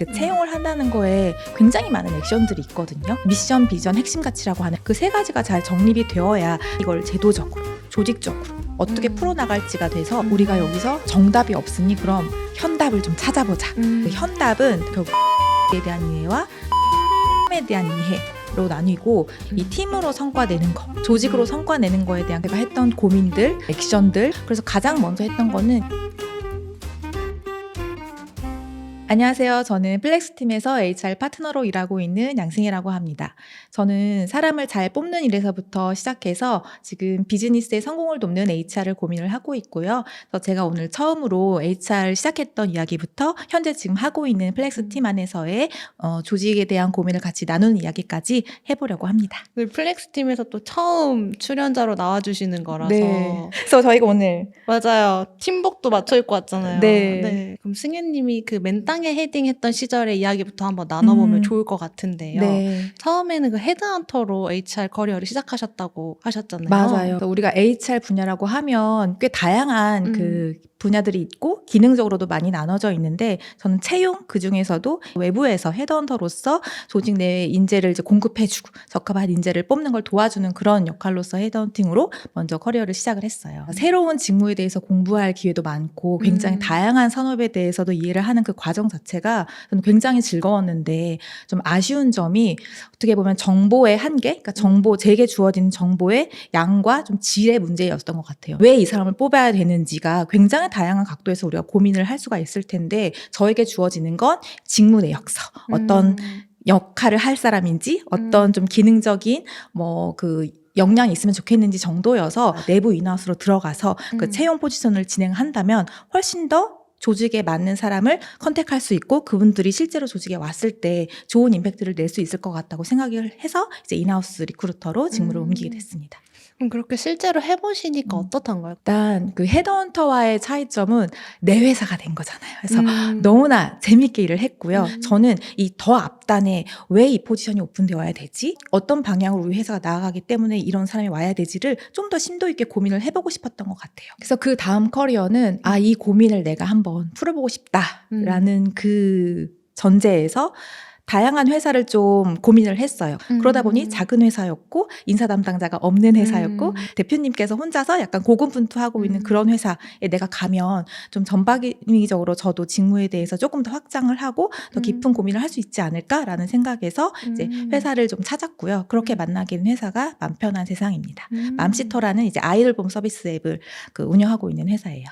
그 채용을 한다는 거에 굉장히 많은 액션들이 있거든요. 미션, 비전, 핵심 가치라고 하는 그 세 가지가 잘 정립이 되어야 이걸 제도적으로, 조직적으로 어떻게 음. 풀어나갈지가 돼서 음. 우리가 여기서 정답이 없으니 그럼 현답을 좀 찾아보자. 음. 그 현답은 결국 에 대한 이해와 에 대한 이해 로 나뉘고 이 팀으로 성과 내는 거, 조직으로 성과 내는 거에 대한 제가 했던 고민들, 액션들. 그래서 가장 먼저 했던 거는 안녕하세요. 저는 플렉스팀에서 HR 파트너로 일하고 있는 양승희라고 합니다. 저는 사람을 잘 뽑는 일에서부터 시작해서 지금 비즈니스의 성공을 돕는 HR을 고민을 하고 있고요. 그래서 제가 오늘 처음으로 HR 시작했던 이야기부터 현재 지금 하고 있는 플렉스팀 안에서의 어, 조직에 대한 고민을 같이 나누는 이야기까지 해보려고 합니다. 그 플렉스 팀에서 또 처음 출연자로 나와주시는 거라서 네. 그래서 저희가 오늘 맞아요. 팀복도 맞춰 입고 왔잖아요. 네. 그럼 승현님이 그 맨땅 에 헤딩했던 시절의 이야기부터 한번 나눠보면 음. 좋을 것 같은데요. 네. 처음에는 그 헤드헌터로 HR 커리어를 시작하셨다고 하셨잖아요. 맞아요. 우리가 HR 분야라고 하면 꽤 다양한 음. 그 분야들이 있고 기능적으로도 많이 나눠져 있는데 저는 채용 그 중에서도 외부에서 헤드헌터로서 조직 내에 인재를 이제 공급해주고 적합한 인재를 뽑는 걸 도와주는 그런 역할로서 헤드헌팅으로 먼저 커리어를 시작을 했어요. 새로운 직무에 대해서 공부할 기회도 많고 굉장히 음. 다양한 산업에 대해서도 이해를 하는 그 과정 자체가 저는 굉장히 즐거웠는데 좀 아쉬운 점이 어떻게 보면 정보의 한계, 그러니까 정보 제게 주어진 정보의 양과 좀 질의 문제였던 것 같아요. 왜 이 사람을 뽑아야 되는지가 굉장히 다양한 각도에서 우리가 고민을 할 수가 있을 텐데 저에게 주어지는 건 직무 내역서, 어떤 음. 역할을 할 사람인지, 어떤 좀 기능적인 뭐그 역량이 있으면 좋겠는지 정도여서 내부 인하우스로 들어가서 그 음. 채용 포지션을 진행한다면 훨씬 더 조직에 맞는 사람을 컨택할 수 있고 그분들이 실제로 조직에 왔을 때 좋은 임팩트를 낼 수 있을 것 같다고 생각을 해서 이제 인하우스 리크루터로 직무를 음. 옮기게 됐습니다. 그럼 그렇게 실제로 해 보시니까 음. 어떻던가요? 일단 그 헤드헌터와의 차이점은 내 회사가 된 거잖아요. 그래서 음. 너무나 재밌게 일을 했고요. 음. 저는 이 더 앞단에 왜 이 포지션이 오픈되어야 되지? 어떤 방향으로 우리 회사가 나아가기 때문에 이런 사람이 와야 되지를 좀 더 심도 있게 고민을 해보고 싶었던 것 같아요. 그래서 그 다음 커리어는 아, 이 고민을 내가 한번 풀어보고 싶다라는 그 전제에서 다양한 회사를 좀 고민을 했어요. 그러다 보니 음. 작은 회사였고 인사 담당자가 없는 회사였고 음. 대표님께서 혼자서 약간 고군분투하고 있는 음. 그런 회사에 내가 가면 좀 전방위적으로 저도 직무에 대해서 조금 더 확장을 하고 더 음. 깊은 고민을 할 수 있지 않을까라는 생각에서 이제 음. 회사를 좀 찾았고요. 그렇게 음. 만나게 된 회사가 맘 편한 세상입니다. 음. 맘시터라는 이제 아이돌봄 서비스 앱을 그 운영하고 있는 회사예요.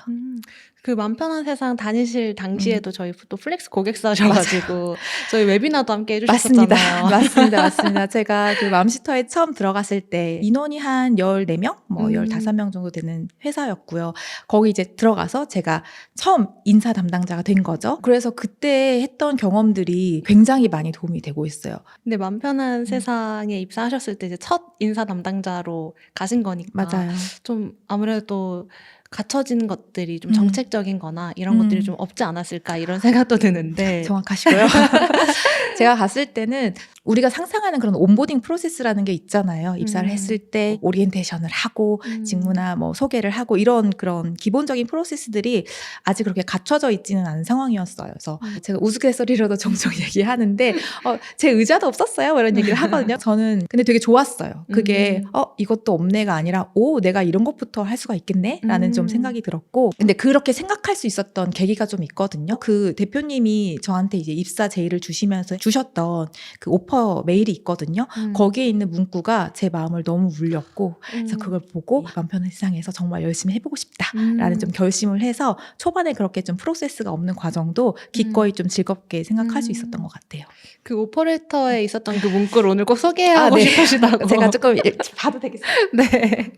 음. 그 맘 편한 세상 다니실 음. 당시에도 저희 또 플렉스 고객사셔가지고 저희 웨비나도 함께 맞습니다. 해주셨잖아요. 맞습니다. 맞습니다. 제가 그 맘시터에 처음 들어갔을 때 인원이 한 14명, 뭐 음. 15명 정도 되는 회사였고요. 거기 이제 들어가서 제가 처음 인사 담당자가 된 거죠. 그래서 그때 했던 경험들이 굉장히 많이 도움이 되고 있어요. 근데 음. 맘편한 세상에 입사하셨을 때 이제 첫 인사 담당자로 가신 거니까 맞아요. 좀 아무래도 갖춰진 것들이 좀 음. 정책적인 거나 이런 음. 것들이 좀 없지 않았을까 이런 생각도 드는데 정확하시고요. 제가 갔을 때는 우리가 상상하는 그런 온보딩 프로세스라는 게 있잖아요. 입사를 음. 했을 때 오리엔테이션을 하고 음. 직무나 뭐 소개를 하고 이런 그런 기본적인 프로세스들이 아직 그렇게 갖춰져 있지는 않은 상황이었어요. 그래서 음. 제가 우스갯소리로도 종종 얘기하는데 어, 제 의자도 없었어요. 뭐 이런 얘기를 하거든요. 저는 근데 되게 좋았어요. 그게 음. 어 이것도 없네가 아니라 오 내가 이런 것부터 할 수가 있겠네라는 좀 음. 생각이 들었고 근데 그렇게 생각할 수 있었던 계기가 좀 있거든요. 그 대표님이 저한테 이제 입사 제의를 주시면서 주셨던 그 오퍼 메일이 있거든요. 음. 거기에 있는 문구가 제 마음을 너무 울렸고 그래서 음. 그걸 보고 남편의 세상에서 정말 열심히 해보고 싶다. 음. 라는 좀 결심을 해서 초반에 그렇게 좀 프로세스가 없는 과정도 기꺼이 좀 즐겁게 생각할 수 음. 있었던 것 같아요. 그 오퍼레이터에 있었던 그 문구를 오늘 꼭 소개하고 아, 네. 싶으시다고 제가 조금 읽- 봐도 되겠어요? 네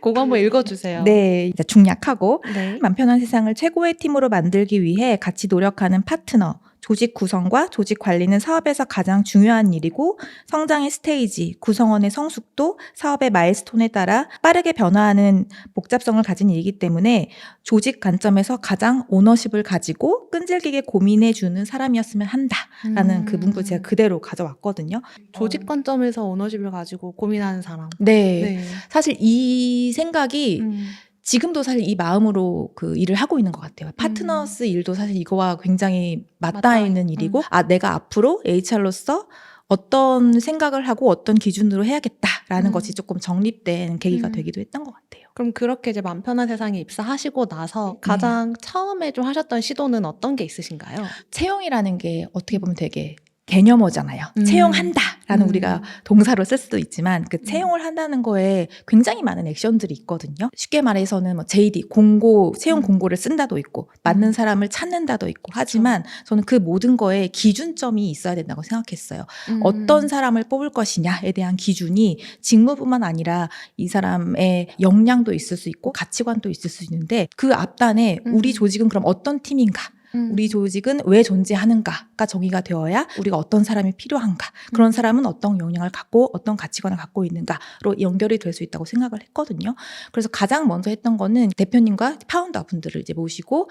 그거 한번 읽어주세요. 네, 이제 중약하고 네. 맘 편한 세상을 최고의 팀으로 만들기 위해 같이 노력하는 파트너, 조직 구성과 조직 관리는 사업에서 가장 중요한 일이고 성장의 스테이지, 구성원의 성숙도, 사업의 마일스톤에 따라 빠르게 변화하는 복잡성을 가진 일이기 때문에 조직 관점에서 가장 오너십을 가지고 끈질기게 고민해 주는 사람이었으면 한다라는 그 문구 제가 그대로 가져왔거든요. 음. 조직 관점에서 오너십을 가지고 고민하는 사람. 네. 네. 사실 이 생각이 음. 지금도 사실 이 마음으로 그 일을 하고 있는 것 같아요. 파트너스 일도 사실 이거와 굉장히 맞닿아 있는 있- 일이고, 아, 내가 앞으로 HR로서 어떤 생각을 하고 어떤 기준으로 해야겠다라는 음. 것이 조금 정립된 계기가 음. 되기도 했던 것 같아요. 그럼 그렇게 이제 맘 편한 세상에 입사하시고 나서 네. 가장 처음에 좀 하셨던 시도는 어떤 게 있으신가요? 채용이라는 게 어떻게 보면 되게 개념어잖아요. 음. 채용한다라는 음. 우리가 동사로 쓸 수도 있지만 그 채용을 한다는 거에 굉장히 많은 액션들이 있거든요. 쉽게 말해서는 뭐 JD 공고 채용 음. 공고를 쓴다도 있고 맞는 음. 사람을 찾는다도 있고 하지만 저는 그 모든 거에 기준점이 있어야 된다고 생각했어요. 음. 어떤 사람을 뽑을 것이냐에 대한 기준이 직무뿐만 아니라 이 사람의 역량도 있을 수 있고 가치관도 있을 수 있는데 그 앞단에 음. 우리 조직은 그럼 어떤 팀인가 음. 우리 조직은 왜 존재하는가가 정의가 되어야 우리가 어떤 사람이 필요한가 그런 사람은 어떤 역량을 갖고 어떤 가치관을 갖고 있는가로 연결이 될 수 있다고 생각을 했거든요. 그래서 가장 먼저 했던 거는 대표님과 파운더 분들을 이제 모시고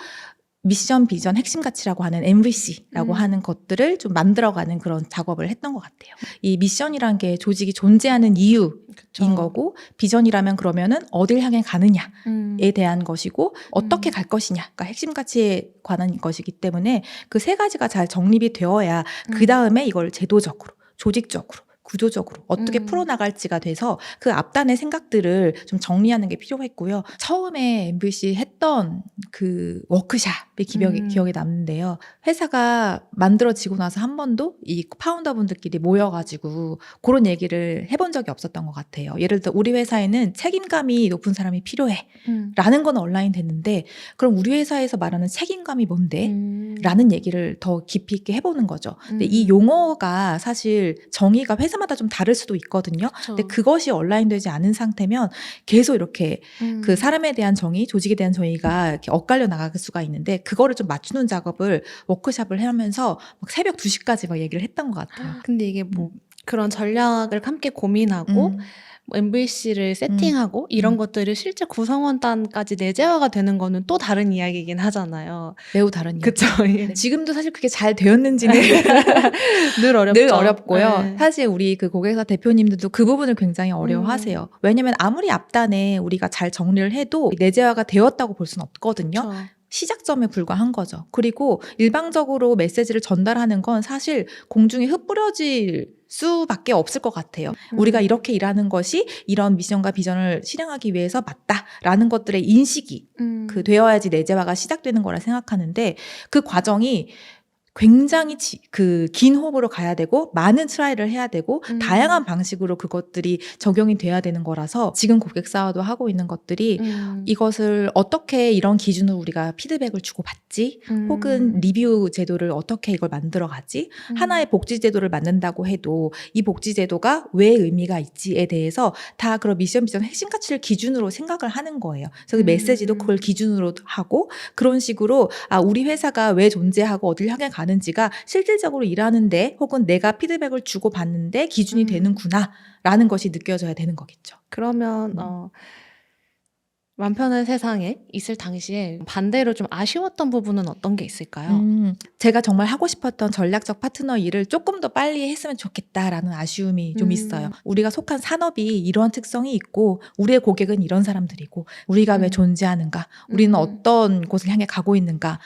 미션, 비전, 핵심 가치라고 하는 MVC라고 음. 하는 것들을 좀 만들어가는 그런 작업을 했던 것 같아요. 이 미션이란 게 조직이 존재하는 이유인 그쵸. 거고 비전이라면 그러면은 어딜 향해 가느냐 음. 에 대한 것이고 어떻게 음. 갈 것이냐가 핵심 가치에 관한 것이기 때문에 그 세 가지가 잘 정립이 되어야 그 다음에 이걸 제도적으로 조직적으로 구조적으로 어떻게 음. 풀어나갈지가 돼서 그 앞단의 생각들을 좀 정리하는 게 필요했고요. 처음에 MVC 했던 그 워크샵이 기억에, 음. 기억에 남는데요. 회사가 만들어지고 나서 한 번도 이 파운더 분들끼리 모여가지고 그런 얘기를 해본 적이 없었던 것 같아요. 예를 들어 우리 회사에는 책임감이 높은 사람이 필요해. 음. 라는 건 온라인 됐는데 그럼 우리 회사에서 말하는 책임감이 뭔데? 음. 라는 얘기를 더 깊이 있게 해보는 거죠. 근데 음. 이 용어가 사실 정의가 회사 마다 좀 다를 수도 있거든요. 그쵸. 근데 그것이 온라인 되지 않은 상태면 계속 이렇게 음. 그 사람에 대한 정의, 조직에 대한 정의가 이렇게 엇갈려 나갈 수가 있는데 그거를 좀 맞추는 작업을 워크샵을 하면서 막 새벽 2시까지 막 얘기를 했던 것 같아요. 근데 이게 뭐 그런 전략을 함께 고민하고 음. 뭐 MVC를 세팅하고 이런 음. 것들이 실제 구성원단까지 내재화가 되는 거는 또 다른 이야기이긴 하잖아요. 매우 다른 그쵸? 이야기. 네, 지금도 사실 그게 잘 되었는지는 늘 어렵죠. 늘 어렵고요. 네. 사실 우리 그 고객사 대표님들도 그 부분을 굉장히 어려워하세요. 왜냐면 아무리 앞단에 우리가 잘 정리를 해도 내재화가 되었다고 볼 수는 없거든요. 그쵸. 시작점에 불과한 거죠. 그리고 일방적으로 메시지를 전달하는 건 사실 공중에 흩뿌려질 수밖에 없을 것 같아요. 음. 우리가 이렇게 일하는 것이 이런 미션과 비전을 실행하기 위해서 맞다라는 것들의 인식이 음. 그 되어야지 내재화가 시작되는 거라 생각하는데 그 과정이 굉장히 그 긴 호흡으로 가야 되고 많은 트라이를 해야 되고 음. 다양한 방식으로 그것들이 적용이 돼야 되는 거라서 지금 고객사와도 하고 있는 것들이 음. 이것을 어떻게 이런 기준으로 우리가 피드백을 주고 받지 음. 혹은 리뷰 제도를 어떻게 이걸 만들어 가지 음. 하나의 복지 제도를 만든다고 해도 이 복지 제도가 왜 의미가 있지에 대해서 다 그런 미션 비전 핵심 가치를 기준으로 생각을 하는 거예요. 그래서 그 음. 메시지도 그걸 기준으로 하고 그런 식으로 아 우리 회사가 왜 존재하고 어딜 향해 가는 지가 실질적으로 일하는데 혹은 내가 피드백을 주고 받는데 기준이 음. 되는구나라는 것이 느껴져야 되는 거겠죠. 그러면 음. 어, 맘 편한 세상에 있을 당시에 반대로 좀 아쉬웠던 부분은 어떤 게 있을까요? 음, 제가 정말 하고 싶었던 전략적 파트너 일을 조금 더 빨리 했으면 좋겠다라는 아쉬움이 좀 음. 있어요. 우리가 속한 산업이 이러한 특성이 있고 우리의 고객은 이런 사람들이고 우리가 왜 음. 존재하는가? 우리는 음. 어떤 곳을 향해 가고 있는가?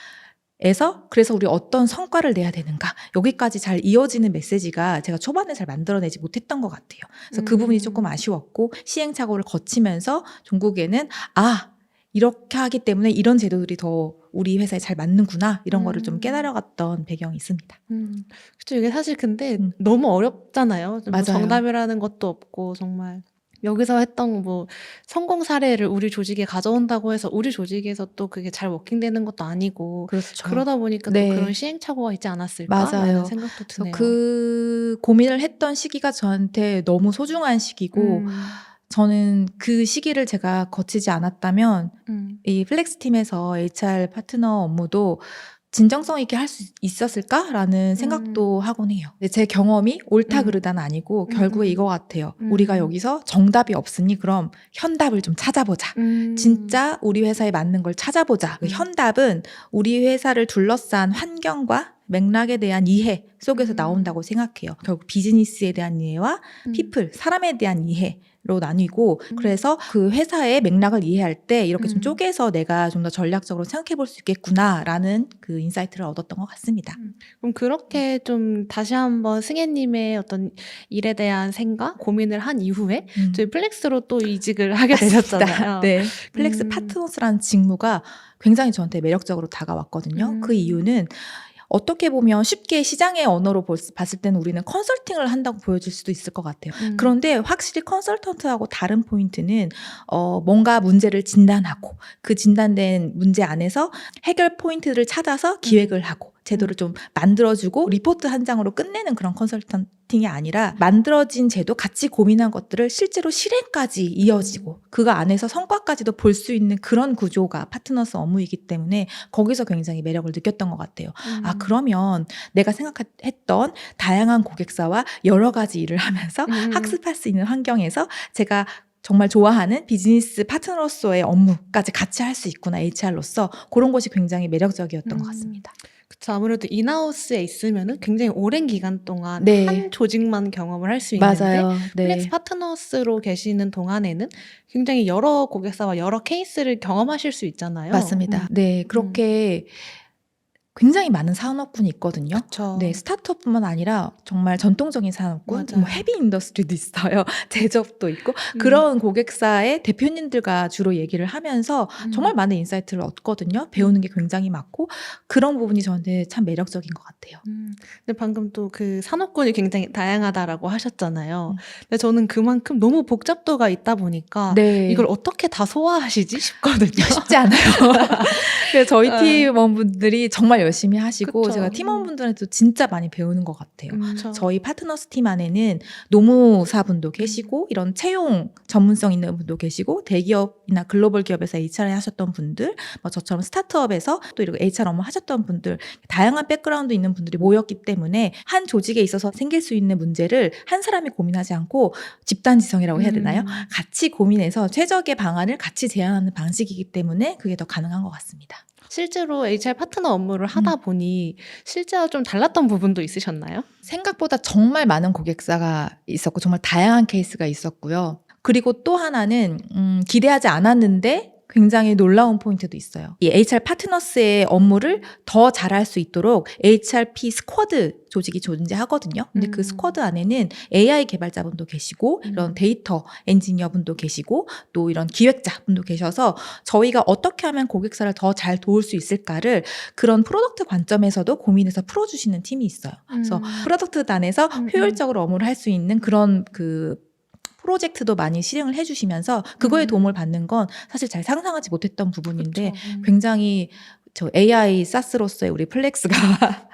에서 그래서 우리 어떤 성과를 내야 되는가 여기까지 잘 이어지는 메시지가 제가 초반에 잘 만들어내지 못했던 것 같아요. 그래서 그 음. 부분이 조금 아쉬웠고 시행착오를 거치면서 종국에는 아 이렇게 하기 때문에 이런 제도들이 더 우리 회사에 잘 맞는구나 이런 거를 좀 음. 깨달아갔던 배경이 있습니다. 음, 그쵸. 이게 사실 근데 음. 너무 어렵잖아요. 뭐 맞아요. 정답이라는 것도 없고, 정말. 여기서 했던 뭐 성공 사례를 우리 조직에 가져온다고 해서 우리 조직에서 또 그게 잘 워킹되는 것도 아니고, 그렇죠. 그러다 보니까 네. 또 그런 시행착오가 있지 않았을까? 맞아요. 라는 생각도 드네요. 그 고민을 했던 시기가 저한테 너무 소중한 시기고 음, 저는 그 시기를 제가 거치지 않았다면 음, 이 플렉스 팀에서 HR 파트너 업무도 진정성 있게 할 수 있었을까라는 생각도 하곤 해요. 근데 제 경험이 옳다 음. 그르다는 아니고 음, 결국에 음. 이거 같아요. 음. 우리가 여기서 정답이 없으니 그럼 현답을 좀 찾아보자. 음. 진짜 우리 회사에 맞는 걸 찾아보자. 그 음. 현답은 우리 회사를 둘러싼 환경과 맥락에 대한 이해 속에서 음. 나온다고 생각해요. 결국 비즈니스에 대한 이해와 음. 피플, 사람에 대한 이해 로 나뉘고 음. 그래서 그 회사의 맥락을 이해할 때 이렇게 좀 음. 쪼개서 내가 좀 더 전략적으로 생각해 볼 수 있겠구나라는 그 인사이트를 얻었던 것 같습니다. 그럼 그렇게 좀 다시 한번 승혜님의 어떤 일에 대한 생각, 고민을 한 이후에 음. 저희 플렉스로 또 이직을 하게 되셨잖아요. 네. 플렉스 음. 파트너스라는 직무가 굉장히 저한테 매력적으로 다가왔거든요. 음. 그 이유는 어떻게 보면 쉽게 시장의 언어로 볼 수- 봤을 때는 우리는 컨설팅을 한다고 보여질 수도 있을 것 같아요. 음. 그런데 확실히 컨설턴트하고 다른 포인트는 어, 뭔가 문제를 진단하고 그 진단된 문제 안에서 해결 포인트를 찾아서 기획을 하고 제도를 좀 만들어주고 리포트 한 장으로 끝내는 그런 컨설턴팅이 아니라 만들어진 제도 같이 고민한 것들을 실제로 실행까지 이어지고 그 안에서 성과까지도 볼 수 있는 그런 구조가 파트너스 업무이기 때문에 거기서 굉장히 매력을 느꼈던 것 같아요. 음. 아 그러면 내가 생각했던 다양한 고객사와 여러 가지 일을 하면서 음. 학습할 수 있는 환경에서 제가 정말 좋아하는 비즈니스 파트너로서의 업무까지 같이 할 수 있구나 HR로서 그런 것이 굉장히 매력적이었던 것 음. 같습니다. 그쵸. 아무래도 인하우스에 있으면은 굉장히 오랜 기간 동안 네. 한 조직만 경험을 할 수 있는데 네. 플렉스 파트너스로 계시는 동안에는 굉장히 여러 고객사와 여러 케이스를 경험하실 수 있잖아요. 맞습니다. 음. 네 그렇게 굉장히 많은 산업군이 있거든요. 그쵸. 네, 스타트업뿐만 아니라 정말 전통적인 산업군, 맞아요. 뭐 헤비 인더스트리도 있어요. 제조업도 있고 음. 그런 고객사의 대표님들과 주로 얘기를 하면서 음. 정말 많은 인사이트를 얻거든요. 배우는 게 굉장히 많고 그런 부분이 저한테 참 매력적인 것 같아요. 음, 근데 방금 또 그 산업군이 굉장히 다양하다라고 하셨잖아요. 음. 근데 저는 그만큼 너무 복잡도가 있다 보니까 네, 이걸 어떻게 다 소화하시지 싶거든요. 쉽지 않아요. 그래서 저희 아. 팀원분들이 정말 열심히 하시고 그쵸. 제가 팀원분들한테도 진짜 많이 배우는 것 같아요. 음, 저희 파트너스 팀 안에는 노무사분도 계시고 이런 채용 전문성 있는 분도 계시고 대기업이나 글로벌 기업에서 HR 하셨던 분들, 뭐 저처럼 스타트업에서 또 이렇게 HR 업무 하셨던 분들 다양한 백그라운드 있는 분들이 모였기 때문에 한 조직에 있어서 생길 수 있는 문제를 한 사람이 고민하지 않고 집단 지성이라고 해야 되나요? 음. 같이 고민해서 최적의 방안을 같이 제안하는 방식이기 때문에 그게 더 가능한 것 같습니다. 실제로 HR 파트너 업무를 하다 음. 보니 실제와 좀 달랐던 부분도 있으셨나요? 생각보다 정말 많은 고객사가 있었고 정말 다양한 케이스가 있었고요. 그리고 또 하나는 음, 기대하지 않았는데 굉장히 놀라운 포인트도 있어요. 이 HR 파트너스의 업무를 더 잘할 수 있도록 HRP 스쿼드 조직이 존재하거든요. 근데 그 음. 스쿼드 안에는 AI 개발자분도 계시고 음. 이런 데이터 엔지니어분도 계시고 또 이런 기획자분도 계셔서 저희가 어떻게 하면 고객사를 더 잘 도울 수 있을까를 그런 프로덕트 관점에서도 고민해서 풀어주시는 팀이 있어요. 그래서 음. 프로덕트 단에서 음, 음. 효율적으로 업무를 할 수 있는 그런 그 프로젝트도 많이 실행을 해주시면서 그거에 음. 도움을 받는 건 사실 잘 상상하지 못했던 부분인데. 음. 굉장히 저 AI 사스로서의 우리 플렉스가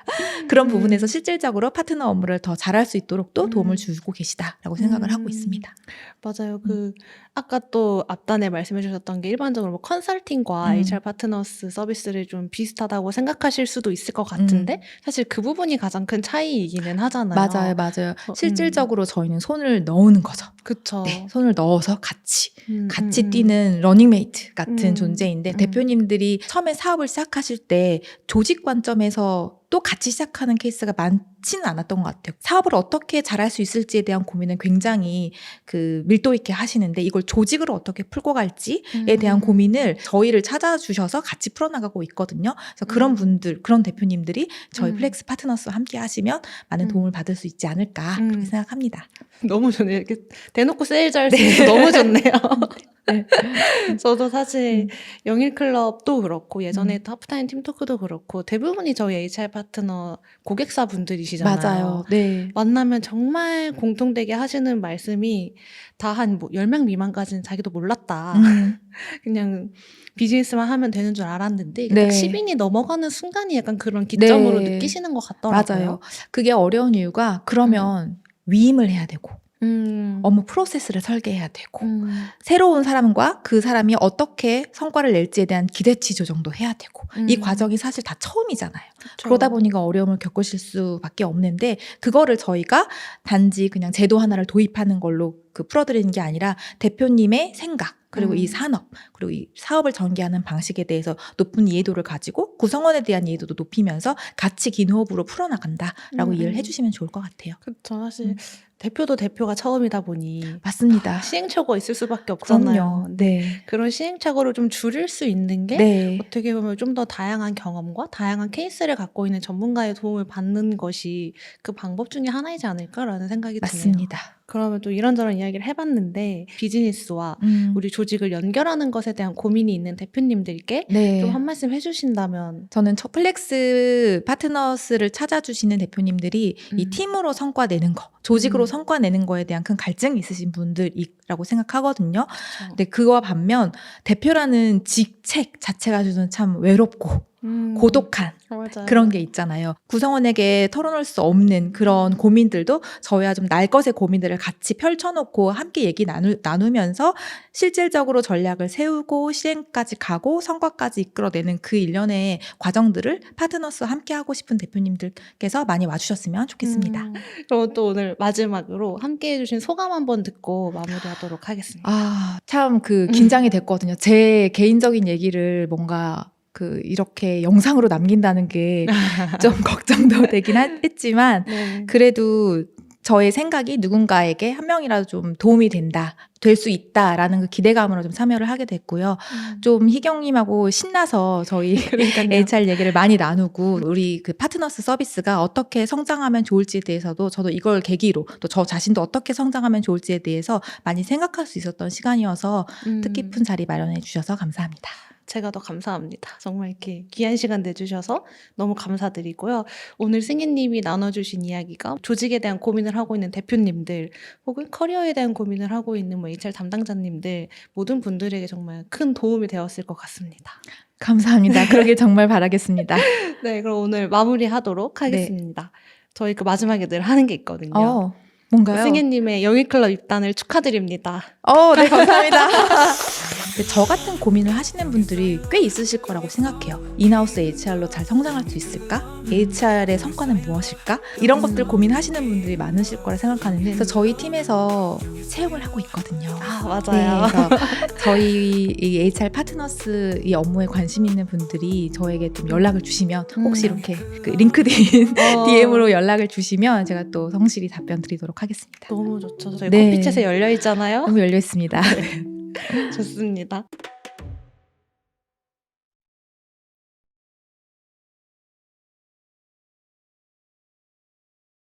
그런 음. 부분에서 실질적으로 파트너 업무를 더 잘할 수 있도록 또 음. 도움을 주고 계시다라고 생각을 하고 음. 있습니다. 맞아요. 그 아까 또 앞단에 말씀해 주셨던 게 일반적으로 뭐 컨설팅과 음. HR 파트너스 서비스를 좀 비슷하다고 생각하실 수도 있을 것 같은데 사실 그 부분이 가장 큰 차이이기는 하잖아요. 음. 맞아요, 맞아요. 어, 음. 실질적으로 저희는 손을 넣는 거죠. 그쵸. 네, 손을 넣어서 같이 음, 같이 음, 음. 뛰는 러닝메이트 같은 음, 존재인데 음. 대표님들이 처음에 사업을 시작하실 때 조직 관점에서 또 같이 시작하는 케이스가 많지는 않았던 것 같아요. 사업을 어떻게 잘할 수 있을지에 대한 고민은 굉장히 그 밀도 있게 하시는데 이걸 조직으로 어떻게 풀고 갈지에 대한 음. 고민을 저희를 찾아주셔서 같이 풀어나가고 있거든요. 그래서 그런 음. 분들, 그런 대표님들이 저희 음. 플렉스 파트너스와 함께 하시면 많은 음. 도움을 받을 수 있지 않을까 음. 그렇게 생각합니다. 너무 좋네요. 이렇게 대놓고 세일즈 할수 있어서 너무 좋네요. 네. 저도 사실 음. 영일 클럽도 그렇고 예전에 음. 또 하프타임 팀토크도 그렇고 대부분이 저희 HR 파트너 고객사 분들이시잖아요. 맞아요. 네. 만나면 정말 공통되게 하시는 말씀이 다 한 뭐 10명 미만까지는 자기도 몰랐다. 음. 그냥 비즈니스만 하면 되는 줄 알았는데 네. 딱 10인이 넘어가는 순간이 약간 그런 기점으로 네. 느끼시는 것 같더라고요. 맞아요. 그게 어려운 이유가 그러면 위임을 해야 되고 음. 업무 프로세스를 설계해야 되고 음. 새로운 사람과 그 사람이 어떻게 성과를 낼지에 대한 기대치 조정도 해야 되고 이 음. 과정이 사실 다 처음이잖아요. 그러다 보니까 어려움을 겪으실 수밖에 없는데 그거를 저희가 단지 그냥 제도 하나를 도입하는 걸로 그 풀어드리는 게 아니라 대표님의 생각 그리고 음. 이 산업 그리고 이 사업을 전개하는 방식에 대해서 높은 이해도를 가지고 구성원에 대한 이해도도 높이면서 같이 긴 호흡으로 풀어나간다라고 음, 이해를 음. 해주시면 좋을 것 같아요. 그쵸. 사실 음. 대표도 대표가 처음이다 보니 맞습니다. 시행착오가 있을 수밖에 없잖아요. 그럼요. 네. 그런 시행착오를 좀 줄일 수 있는 게 네. 어떻게 보면 좀 더 다양한 경험과 다양한 케이스를 갖고 있는 전문가의 도움을 받는 것이 그 방법 중에 하나이지 않을까라는 생각이 드네요. 맞습니다. 그러면 또 이런저런 이야기를 해봤는데 비즈니스와 음. 우리 조직을 연결하는 것에 대한 고민이 있는 대표님들께 네. 좀 한 말씀 해주신다면 저는 첫 플렉스 파트너스를 찾아주시는 대표님들이 이 음. 팀으로 성과 내는 거, 조직으로 음. 성과 내는 거에 대한 큰 갈증이 있으신 분들이라고 생각하거든요. 그쵸. 근데 그와 반면 대표라는 직책 자체가 저는 참 외롭고 음, 고독한 맞아요. 그런 게 있잖아요. 구성원에게 털어놓을 수 없는 그런 고민들도 저희와 좀 날 것의 고민들을 같이 펼쳐놓고 함께 얘기 나누, 나누면서 실질적으로 전략을 세우고 실행까지 가고 성과까지 이끌어내는 그 일련의 과정들을 파트너스와 함께 하고 싶은 대표님들께서 많이 와주셨으면 좋겠습니다. 음, 그럼 또 오늘 마지막으로 함께 해주신 소감 한번 듣고 마무리하도록 하겠습니다. 아, 참 그 긴장이 됐거든요. 제 개인적인 얘기를 뭔가 그 이렇게 영상으로 남긴다는 게 좀 걱정도 되긴 하- 했지만 네. 그래도 저의 생각이 누군가에게 한 명이라도 좀 도움이 된다, 될 수 있다라는 그 기대감으로 좀 참여를 하게 됐고요. 음. 좀 희경님하고 신나서 저희 그러니까요. HR 얘기를 많이 나누고 우리 그 파트너스 서비스가 어떻게 성장하면 좋을지에 대해서도 저도 이걸 계기로 또 저 자신도 어떻게 성장하면 좋을지에 대해서 많이 생각할 수 있었던 시간이어서 음. 뜻깊은 자리 마련해 주셔서 감사합니다. 제가 더 감사합니다. 정말 이렇게 귀한 시간 내주셔서 너무 감사드리고요. 오늘 승희님이 나눠주신 이야기가 조직에 대한 고민을 하고 있는 대표님들 혹은 커리어에 대한 고민을 하고 있는 뭐 HR 담당자님들 모든 분들에게 정말 큰 도움이 되었을 것 같습니다. 감사합니다. 그러길 정말 바라겠습니다. 네, 그럼 오늘 마무리하도록 하겠습니다. 저희 그 마지막에 늘 하는 게 있거든요. 어, 뭔가요? 승희님의 영희 클럽 입단을 축하드립니다. 어, 네, 감사합니다. 근데 저 같은 고민을 하시는 분들이 꽤 있으실 거라고 생각해요. 인하우스 HR로 잘 성장할 수 있을까? HR의 성과는 무엇일까? 이런 음. 것들 고민하시는 분들이 많으실 거라 생각하는데, 그래서 저희 팀에서 채용을 하고 있거든요. 아, 네, 맞아요. 그래서 저희 이 HR 파트너스 이 업무에 관심 있는 분들이 저에게 좀 연락을 주시면 혹시 음. 이렇게 그 링크드인 어, DM으로 연락을 주시면 제가 또 성실히 답변 드리도록 하겠습니다. 너무 좋죠. 저희 네. 커피챗에 열려 있잖아요. 너무 열려 있습니다. 좋습니다.